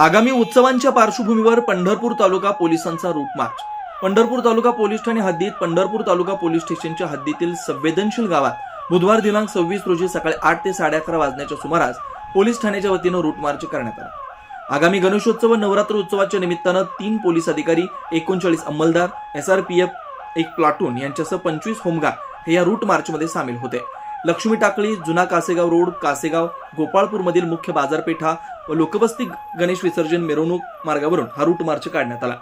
आगामी उत्सवांच्या पार्श्वभूमीवर पंढरपूर तालुका पोलिसांचा route march. Pandharpur taluka police ठाणे हद्दीत पंढरपूर तालुका पोलीस स्टेशनच्या हद्दीतील संवेदनशील गावात बुधवार दिनांक सव्वीस रोजी सकाळी आठ ते साडे अकरा वाजण्याच्या सुमारास पोलीस ठाण्याच्या वतीनं रूट मार्च करण्यात आला. आगामी गणेशोत्सव व नवरात्र उत्सवाच्या निमित्तानं तीन पोलीस अधिकारी एकोणचाळीस अंमलदार एसआरपीएफ एक प्लाटून यांच्यासह पंचवीस होमगार्ड हे या रूट मार्चमध्ये सामील होते. लक्ष्मी टाकळी जुना कासेगाव रोड कासेगाव गोपाळपूरमधील मुख्य बाजारपेठा व लोकवस्ती गणेश विसर्जन मिरवणूक मार्गावरून हा रूट मार्च काढण्यात आला.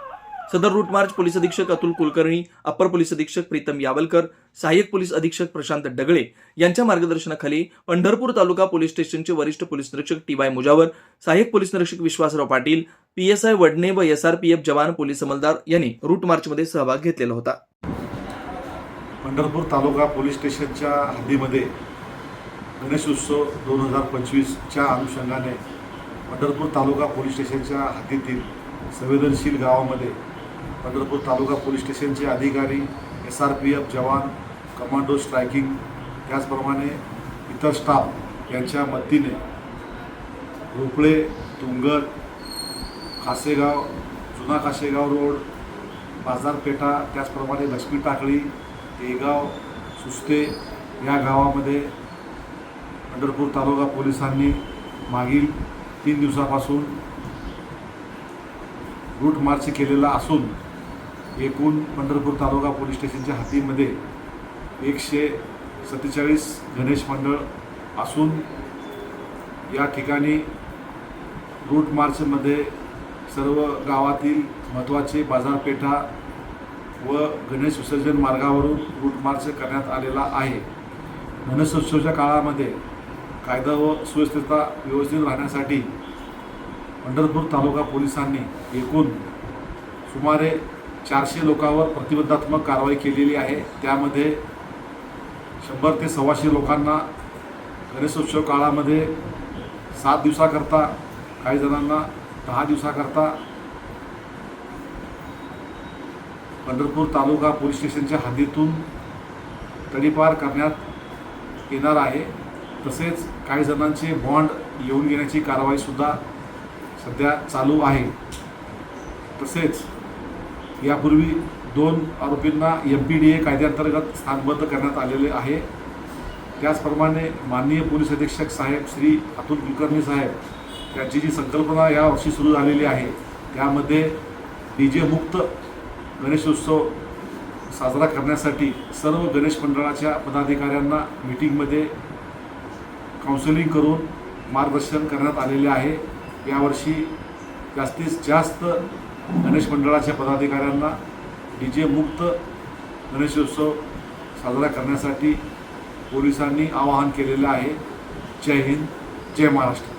सदर रूट मार्च पोलीस अधीक्षक अतुल कुलकर्णी अप्पर पोलीस अधीक्षक प्रीतम यावलकर सहाय्यक पोलीस अधीक्षक प्रशांत डगळे यांच्या मार्गदर्शनाखाली पंढरपूर तालुका पोलीस स्टेशनचे वरिष्ठ पोलीस निरीक्षक टी वाय मुजावर सहाय्यक पोलीस निरीक्षक विश्वासराव पाटील पीएसआय वडणे व एसआरपीएफ जवान पोलीस अंमलदार यांनी रूट मार्चमध्ये सहभाग घेतलेला होता. पंढरपूर तालुका पोलीस स्टेशनच्या हद्दीमध्ये गणेशोत्सव दोन हजार पंचवीसच्या अनुषंगाने पंढरपूर तालुका पोलीस स्टेशनच्या हद्दीतील संवेदनशील गावामध्ये पंढरपूर तालुका पोलीस स्टेशनचे अधिकारी एस आर पी एफ जवान कमांडो स्ट्रायकिंग त्याचप्रमाणे इतर स्टाफ यांच्या मदतीने रोपळे तुंगत खासेगाव जुना कासेगाव रोड बाजारपेठा त्याचप्रमाणे लक्ष्मी टाकळी येगाव सुस्ते या गावामध्ये पंढरपूर तालुका पोलिसांनी मागील तीन दिवसापासून रूट मार्च केलेला असून एकूण पंढरपूर तालुका पोलीस स्टेशनच्या हद्दीमध्ये एकशे सत्तेचाळीस गणेश मंडळ असून या ठिकाणी रूट मार्चमध्ये सर्व गावातील महत्त्वाचे बाजारपेठा व गणेश विसर्जन मार्गावरून रूट मार्च करण्यात आलेला आहे. गणेशोत्सवच्या काळामध्ये कायदा व सुव्यवस्थेचा व्यवस्थित राहण्यासाठी पंढरपूर तालुका पोलिसांनी एकूण सुमारे चारशे लोकांवर प्रतिबंधात्मक कारवाई केलेली आहे. त्यामध्ये शंभर ते सव्वाशे लोकांना गणेशोत्सव काळामध्ये सात दिवसाकरता काही जणांना दहा दिवसाकरता पंढरपूर तालुका पोलीस स्टेशनच्या हद्दीतून तडीपार करण्यात येणार आहे. तसेच काही जणांचे बॉन्ड लिहून घेण्याची कारवाईसुद्धा सध्या चालू आहे. तसेच यापूर्वी दोन आरोपींना एम पी डी ए कायद्याअंतर्गत स्थानबद्ध करण्यात आलेले आहे. त्याचप्रमाणे माननीय पोलीस अधीक्षक साहेब श्री अतुल कुलकर्णी साहेब त्यांची जी संकल्पना यावर्षी सुरू झालेली आहे त्यामध्ये डी जे मुक्त गणेशोत्सव साजरा करण्यासाठी सर्व गणेश मंडळाच्या पदाधिकाऱ्यांना मीटिंगमध्ये काउन्सिलिंग करून मार्गदर्शन करण्यात आलेले आहे. यावर्षी जास्तीत जास्त गणेश मंडळाच्या पदाधिकाऱ्यांना डी जे मुक्त गणेशोत्सव साजरा करण्यासाठी पोलिसांनी आवाहन केलेलं आहे. जय हिंद जय महाराष्ट्र.